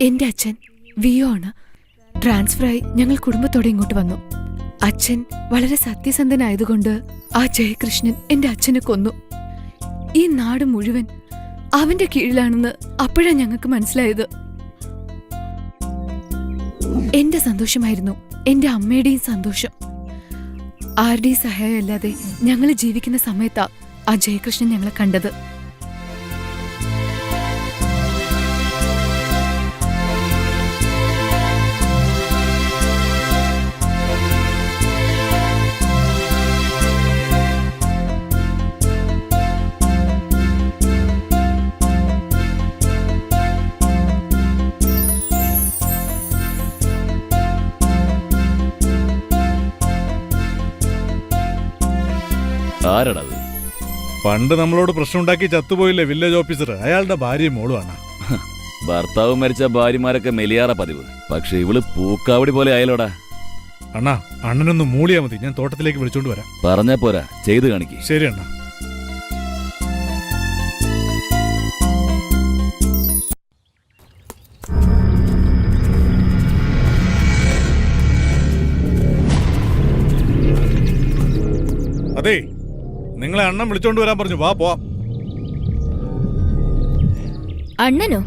എന്റെ അച്ഛൻ വിയോ ആണ് ട്രാൻസ്ഫറായി ഞങ്ങൾ കുടുംബത്തോടെ ഇങ്ങോട്ട് വന്നു. അച്ഛൻ വളരെ സത്യസന്ധനായതുകൊണ്ട് ആ ജയകൃഷ്ണൻ എന്റെ അച്ഛനെ കൊന്നു. ഈ നാട് മുഴുവൻ അവന്റെ കീഴിലാണെന്ന് അപ്പോഴാ ഞങ്ങൾക്ക് മനസ്സിലായത്. എന്റെ സന്തോഷമായിരുന്നു എന്റെ അമ്മയുടെയും സന്തോഷം. ആരുടെയും സഹായമല്ലാതെ ഞങ്ങൾ ജീവിക്കുന്ന സമയത്താ ആ ജയകൃഷ്ണൻ ഞങ്ങളെ കണ്ടത്. ആരാടത് പണ്ട് നമ്മളോട് പ്രശ്നമുണ്ടാക്കി ചത്തുപോയില്ലേ വില്ലേജ് ഓഫീസർ അയാളുടെ ഭാര്യയും മോളുമാണ് ഭർത്താവ് മരിച്ച ഭാര്യമാരൊക്കെ മെലിയാറ പതിവ്. പക്ഷെ ഇവൾ പൂക്കാവടി പോലെ ആയാലോടാ അണ്ണാ അണ്ണനൊന്ന് മൂളിയാ മതി. ഞാൻ തോട്ടത്തിലേക്ക് വിളിച്ചോണ്ട് വരാം. പറഞ്ഞാ പോരാ. ചെയ്ത് കാണിക്ക്. ശരി അണ്ണാ. അതെ നിങ്ങളെ അണ്ണൻ വിളിച്ചോണ്ട് വരാൻ പറഞ്ഞു. വാ പോ അണ്ണനോ?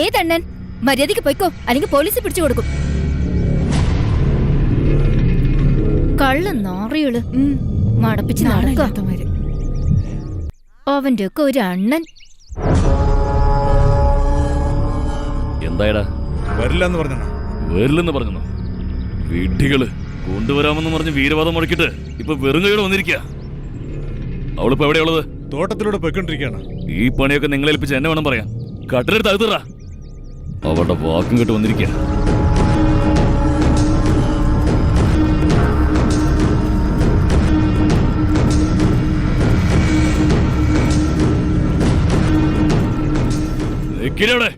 ഏതണ്ണൻ? മര്യാദയ്ക്ക് പോയിക്കോ. അല്ലെങ്കിൽ പോലീസ് പിടിച്ചു കൊടുക്കും. കള്ള നാറിയൾ. മടപ്പിച്ച് നടക്ക. അവന്റെ ഒക്കെ ഒരു അണ്ണൻ. എന്തായടാ? വരില്ലെന്ന് പറഞ്ഞോ വരില്ലെന്ന് പറഞ്ഞു വീട്ടികൾ കൊണ്ടുവരാമെന്ന് പറഞ്ഞ് വീരവാദം മുടക്കിട്ട് ഇപ്പൊ വെറും കൈയോടെ വന്നിരിക്കുക അവളിപ്പോ എവിടെയുള്ളത്? തോട്ടത്തിലൂടെ പോയിക്കൊണ്ടിരിക്കുകയാണ്. ഈ പണിയൊക്കെ നിങ്ങളെ ഏൽപ്പിച്ച് എന്നെ വേണം പറയാൻ. കട്ടിലെടുത്ത് അഴുതറ അവളുടെ വാക്കും കേട്ട് വന്നിരിക്കുക നിക്കിനവിടെ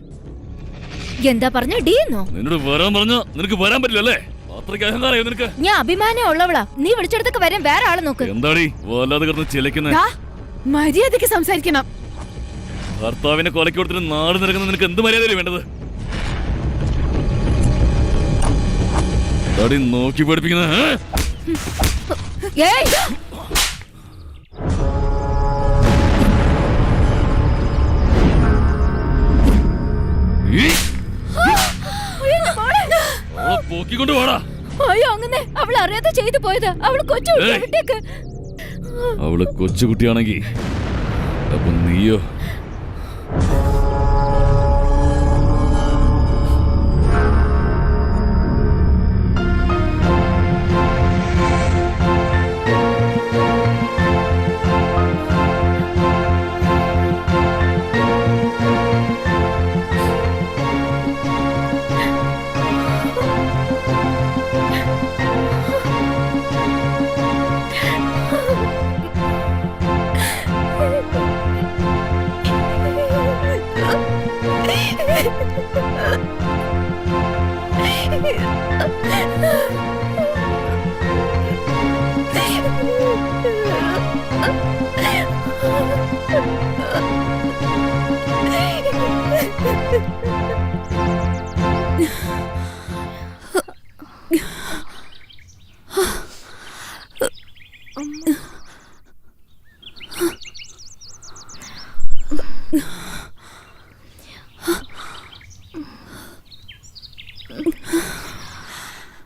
എന്താ പറഞ്ഞ? ഡി എന്നോ? നിന്നോട് വരാൻ പറഞ്ഞ നിനക്ക് വരാൻ പറ്റില്ലല്ലേ? അത്രയ്ക്ക് അഹങ്കാരയോ നിനക്ക്? ഞാൻ അഭിമാനം ഉള്ളവളാ. നീ വിളിച്ചെടുത്തൊക്കെ വരാൻ വേറെ ആളെ നോക്ക്. എന്താടി? വല്ലാതെ കിടന്ന് ചിലക്കുന്ന മര്യാദയ്ക്ക് സംസാരിക്കണം. ഭർത്താവിനെ കൊലക്ക് കൊടുത്തിട്ട് നാട് നിരക്കുന്ന നിനക്ക് എന്ത് മര്യാദ വേണ്ടത്? തടി നോക്കി പഠിപ്പിക്കുന്ന പോക്കിക്കൊണ്ട് അങ്ങനെ അവൾ അറിയാതെ ചെയ്തു പോയത്. അവൾ കൊച്ചു അവൾ കൊച്ചുകുട്ടിയാണെങ്കി. അപ്പൊ നീയോ?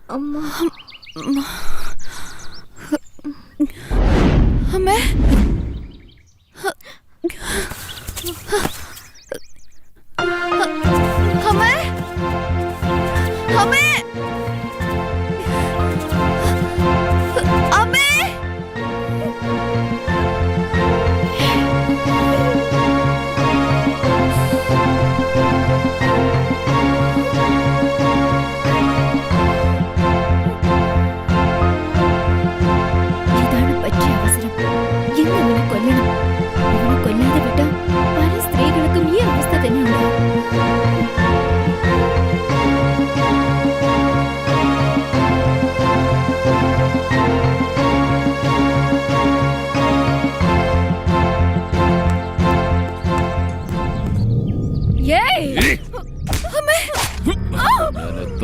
അമ്മേ അമ്മേ അമ്മേ അമ്മേ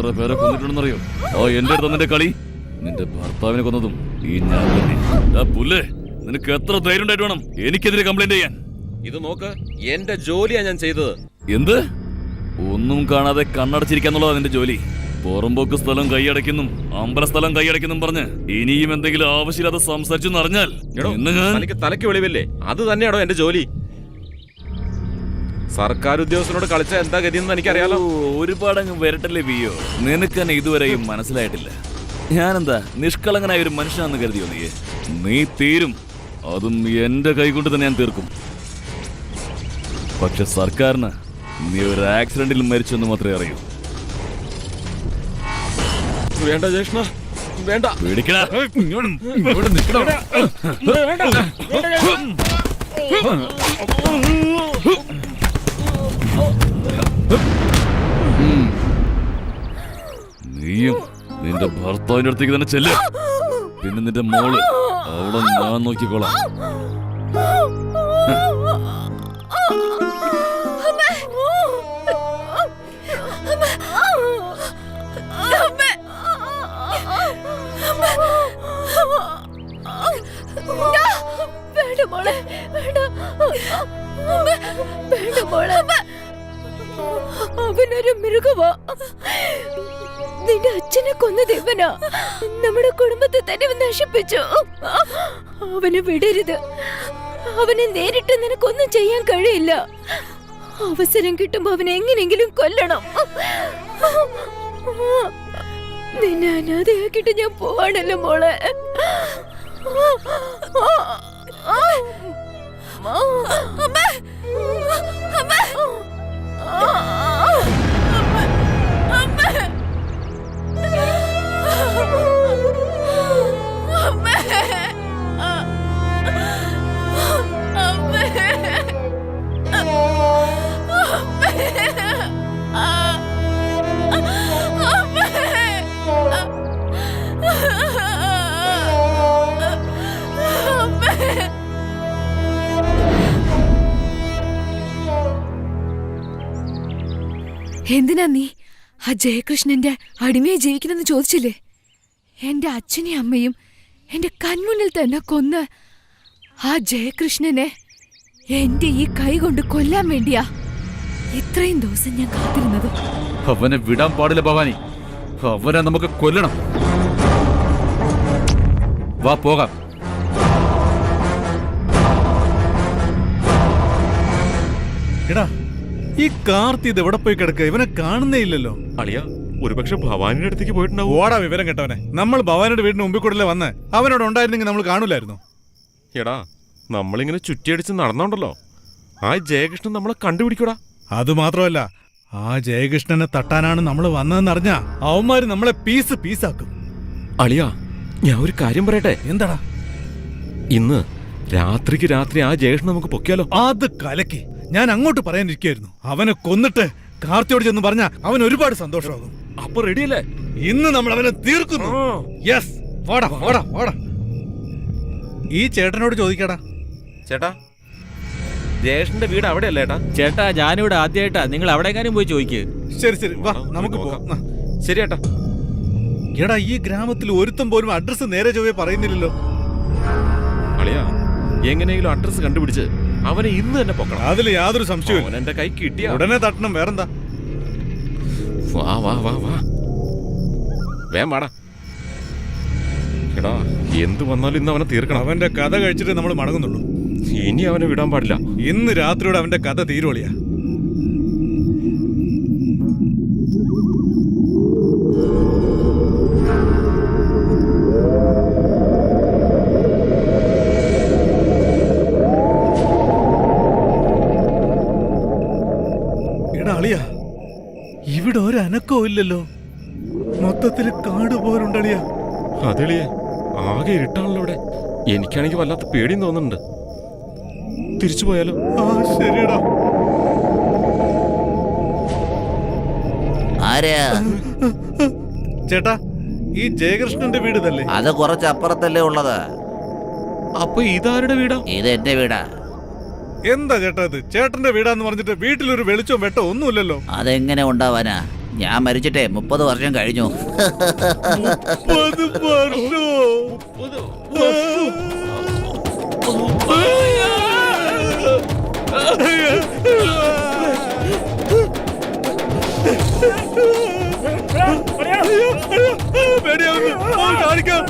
എത്ര പേരെ കൊന്നിട്ടുണ്ടെന്നറിയോ ഓ എന്റെ അടുത്ത് നിന്റെ കളി. നിന്റെ ഭർത്താവിനെ കൊന്നതും ഈ ഞാൻ തന്നെ. ആ പുല്ലേ നിനക്ക് എത്ര ധൈര്യം ഉണ്ടായിട്ട് വേണം? എനിക്കെതിരെ കംപ്ലൈന്റ് ചെയ്യാൻ. ഇത് നോക്ക് എന്റെ ജോലിയാ ഞാൻ ചെയ്തത്. എന്ത്? ഒന്നും കാണാതെ കണ്ണടച്ചിരിക്കാന്നുള്ളതാ നിന്റെ ജോലി. പുറമ്പോക്ക് സ്ഥലം കൈയടയ്ക്കുന്നും അമ്പല സ്ഥലം കൈയടയ്ക്കുന്നും പറഞ്ഞ് ഇനിയും എന്തെങ്കിലും ആവശ്യമില്ലാതെ സംസാരിച്ചു അറിഞ്ഞാൽ എടോ ഇന്ന് ഞാൻ തനിക്ക് തലയ്ക്ക് വെളിവില്ലേ? അത് തന്നെയാണോ എന്റെ ജോലി. സർക്കാർ ഉദ്യോഗസ്ഥനോട് കളിച്ച എന്താ ഗതിയെന്ന് എനിക്കറിയാലോ. ഒരുപാട് അങ്ങ് വരട്ടല്ലേ ബിയോ നിനക്ക് തന്നെ ഇതുവരെയും മനസ്സിലായിട്ടില്ല. ഞാനെന്താ നിഷ്കളങ്കനായ ഒരു മനുഷ്യനാണെന്ന് കരുതിയോ നീ നീ തീരും. അതും എന്റെ കൈകൊണ്ട് തന്നെ ഞാൻ തീർക്കും. പക്ഷെ സർക്കാരിന് നീ ഒരു ആക്സിഡന്റിൽ മരിച്ചെന്ന് മാത്രമേ അറിയൂ. വേണ്ട ജേഷ്ണ വേണ്ട. പേടിക്കടാ. നീയും നിന്റെ ഭർത്താവിന്റെ അടുത്തേക്ക് തന്നെ ചെല്ല് പിന്നെ നിന്റെ മോൾ അവിടെ ഞാൻ നോക്കിക്കോളാം അവനൊരു മൃഗവാ നിന്റെ അച്ഛനെ കൊന്ന ദേവനാ. നമ്മുടെ കുടുംബത്തെ തന്നെ നശിപ്പിച്ചു. അവനെ വിടരുത്. അവനെ നേരിട്ട് നിനക്കൊന്നും ചെയ്യാൻ കഴിയില്ല. അവസരം കിട്ടുമ്പോ അവനെ എങ്ങനെങ്കിലും കൊല്ലണം. നിന്നെ അനാഥയാക്കിട്ട് ഞാൻ പോവാണല്ലോ മോളെ. അമ്മേ എന്തിനാ നീ? ആ ജയകൃഷ്ണന്റെ അടിമയെ ജീവിക്കണമെന്ന് ചോദിച്ചില്ലേ? എന്റെ അച്ഛനെയും അമ്മയും എന്റെ കൺമുന്നിൽ തന്നെ കൊന്ന് ആ ജയകൃഷ്ണനെ എന്റെ ഈ കൈ കൊണ്ട് കൊല്ലാൻ വേണ്ടിയാ ഇത്രയും ദിവസം ഞാൻ കാത്തിരുന്നത്. അവനെ വിടാൻ പാടില്ല ഭവാനി. അവനെ നമുക്ക് കൊല്ലണം. വാ പോകാം. എടാ ഈ കാർത്തി ഇത് എവിടെ പോയി കിടക്കുക? ഇവനെ കാണുന്നേ ഇല്ലല്ലോ. അളിയ ഒരുപക്ഷെ ഭവാനിയുടെ അടുത്തേക്ക് പോയിട്ടുണ്ടാവും. ഓടാ വിവരം കേട്ടവനെ. നമ്മൾ ഭവാനിയുടെ വീടിന് മുമ്പിൽ കൂടെ വന്ന്. അവനോട് ഉണ്ടായിരുന്നെങ്കിൽ നമ്മൾ കാണൂലായിരുന്നു. എടാ നമ്മളിങ്ങനെ ചുറ്റിയടിച്ച് നടന്നോണ്ടല്ലോ. ആ ജയകൃഷ്ണൻ നമ്മളെ കണ്ടുപിടിക്കൂടാ. അത് മാത്രമല്ല ആ ജയകൃഷ്ണനെ തട്ടാനാണ് നമ്മൾ വന്നതെന്ന് അറിഞ്ഞാ അവന്മാര് നമ്മളെ പീസ് പീസാക്കും അളിയ ഞാൻ ഒരു കാര്യം പറയട്ടെ? എന്താടാ? ഇന്ന് രാത്രിക്ക് രാത്രി ആ ജയകൃഷ്ണൻ നമുക്ക് പൊക്കിയാലോ? അത് കലക്കി. ഞാൻ അങ്ങോട്ട് പറയാനിരിക്കായിരുന്നു അവനെ കൊന്നിട്ട് കാർത്തിയോട് ചെന്ന് പറഞ്ഞ അവൻ ഒരുപാട് സന്തോഷമാകും. അപ്പൊ റെഡിയല്ലേ? ഇന്ന് നമ്മൾ അവനെ തീർക്കുന്നു. യെസ് വാടാ വാടാ വാടാ. ഈ ചേട്ടനോട് ചോദിക്കടാ. ചേട്ടാ ജയേഷിന്റെ വീട് അവിടെയല്ലേ ഏട്ടാ? ചേട്ടാ ഞാനിവിടെ ആദ്യമായിട്ടാ നിങ്ങൾ എവിടെയെങ്ങാനും പോയി ചോദിക്ക്. ശരി ശരി. വാ നമുക്ക് പോകാം. ശരി ഏട്ടാ. എടാ ഈ ഗ്രാമത്തിൽ ഒരുത്തം പോലും അഡ്രസ് നേരെ ചൊവ്വേ പറയുന്നില്ലല്ലോ. അളിയാ എങ്ങനെയെങ്കിലും അഡ്രസ് കണ്ടുപിടിച്ച് അവനെ ഇന്ന് തന്നെ പൊക്കണം. അതിൽ യാതൊരു സംശയവും അവൻ എന്റെ കൈ കിട്ടിയ. ഉടനെ തട്ടണം വേറെന്താ? വാ വാ വാ വാ. വേം വാടാ. എടാ എന്ത് വന്നാലും ഇന്ന് അവനെ തീർക്കണം. അവന്റെ കഥ കഴിച്ചിട്ട് നമ്മൾ മടങ്ങുന്നുള്ളൂ. ഇനി അവനെ വിടാൻ പാടില്ല. ഇന്ന് രാത്രിയോടെ അവന്റെ കഥ തീരുവളിയാ. ഇല്ലല്ലോ. മൊത്തത്തിൽ കാട് പോലുണ്ടളിയാ. അതെളിയെ ആകെ ഇരുട്ടാണല്ലോ ഇവിടെ. എനിക്കാണെങ്കിൽ വല്ലാത്ത പേടിയും തോന്നുന്നുണ്ട്. തിരിച്ചു പോയാലോ? ആ ശരിയടാ. ആരാ? ചേട്ടാ ഈ ജയകൃഷ്ണന്റെ വീട് ഇതല്ലേ? അത് കുറച്ച് അപ്പുറത്തല്ലേ ഉള്ളത്. അപ്പൊ ഇതാരുടെ വീടാ? ഇത് എന്റെ വീടാ. എന്താ ചേട്ടാ ഇത്? ചേട്ടന്റെ വീടാന്ന് പറഞ്ഞിട്ട് വീട്ടിലൊരു വെളിച്ചവും വെട്ടോ ഒന്നുമില്ലല്ലോ. അതെങ്ങനെ ഉണ്ടാവാനാ? ഞാൻ മരിച്ചിട്ടേ മുപ്പത് വർഷം കഴിഞ്ഞു പേടിയാവുന്നു. കാണിക്കാം.